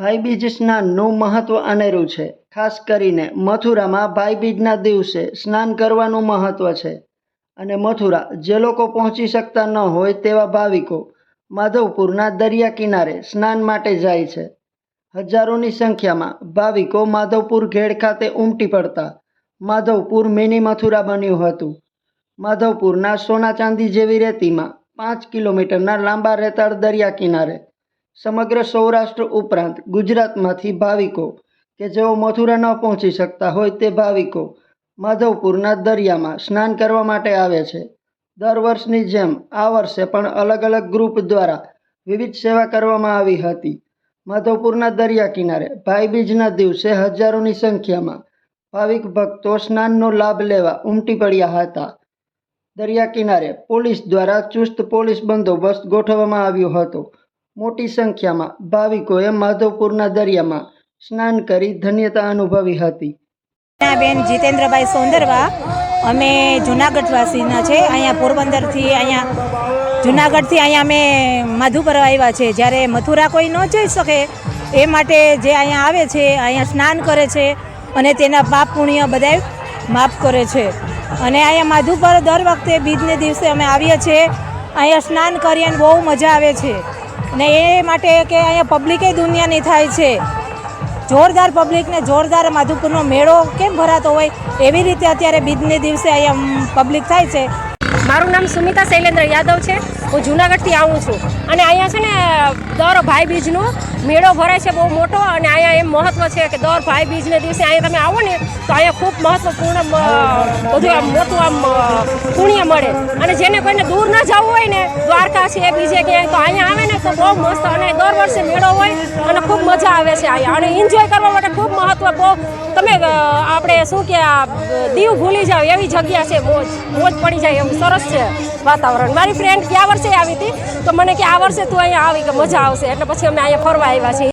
ભાઈબીજ સ્નાનનું મહત્વ અનેરું છે. ખાસ કરીને મથુરામાં ભાઈબીજના દિવસે સ્નાન કરવાનું મહત્વ છે. અને મથુરા જે લોકો પહોંચી શકતા ન હોય તેવા ભાવિકો માધવપુરના દરિયા કિનારે સ્નાન માટે જાય છે. હજારોની સંખ્યામાં ભાવિકો માધવપુર ઘેડ ખાતે ઉમટી પડતા માધવપુર મિની મથુરા બન્યું હતું. માધવપુરના સોના ચાંદી જેવી રેતીમાં પાંચ કિલોમીટરના લાંબા રેતાળ દરિયા કિનારે સમગ્ર સૌરાષ્ટ્ર ઉપરાંત ગુજરાતમાંથી ભાવિકો કે જેઓ મથુરા ન પહોંચી શકતા હોય તે ભાવિકો માધવપુરના દરિયામાં સ્નાન કરવા માટે આવે છે. દર વર્ષની જેમ આ વર્ષે પણ અલગ અલગ ગ્રુપ દ્વારા વિવિધ સેવા કરવામાં આવી હતી. માધવપુરના દરિયા કિનારે ભાઈબીજના દિવસે હજારોની સંખ્યામાં ભાવિક ભક્તો સ્નાનનો લાભ લેવા ઉમટી પડ્યા હતા. દરિયા કિનારે પોલીસ દ્વારા ચુસ્ત પોલીસ બંદોબસ્ત ગોઠવવામાં આવ્યો હતો. મોટી સંખ્યામાં ભાવિકોએ માધવપુરના દરિયામાં સ્નાન કરી ધન્યતા અનુભવી હતી. બેન, જીતેન્દ્રભાઈ સોંદરવા, અમે જુનાગઢવાસીના છે, અહીંયા પોરબંદરથી અહીંયા, જુનાગઢથી અહીંયા અમે માધુપર આવ્યા છે. જ્યારે મથુરા કોઈ ન જઈ શકે, એ માટે જે અહીંયા આવે છે, અહીંયા સ્નાન કરે છે, અને તેના પાપ પુણ્ય બધાય માફ કરે છે. અને અહીંયા માધુપર દર વખતે બીજને દિવસે અમે આવીએ છીએ, અહીંયા સ્નાન કરીએ અને બહુ મજા આવે છે. અને એ માટે કે અહીંયા પબ્લિકે દુનિયાની થાય છે. જોરદાર પબ્લિકને જોરદાર માધુપુરનો મેળો કેમ ભરાતો હોય? એવી રીતે અત્યારે બીજને દિવસે અહીંયા પબ્લિક થાય છે. મારું નામ સુમિતા શૈલેન્દ્ર યાદવ છે. હું જુનાગઢથી આવું છું. અને અહીંયા છે ને, દર ભાઈ બીજનો મેળો ભરાય છે બહુ મોટો અને અહીંયા એમ મહત્ત્વ છે કે દર ભાઈ બીજને દિવસે અહીંયા તમે આવો ને, તો અહીંયા ખૂબ મહત્વપૂર્ણ બધું આમ મોટું આમ પુણ્ય મળે. અને જેને કોઈને દૂર ન જવું હોય ને, દ્વારકા છે બીજે ક્યાંય, તો અહીંયા આવે ને, તો બહુ મસ્ત. અને દર વર્ષે મેળો હોય, અને ખૂબ મજા આવે છે અહીંયા. અને એન્જોય કરવા માટે ખૂબ મહત્વ, બહુ આપણે શું કે દીવ ભૂલી જાવ એવી જગ્યા છે મોજ. મોજ પડી જાય એવું સરસ છે વાતાવરણ. મારી ફ્રેન્ડ ગયા વર્ષે આવી હતી, તો મને કે આ વર્ષે તું અહીંયા આવી કે મજા આવશે. એટલે પછી અમે અહીંયા ફરવા આવ્યા છીએ.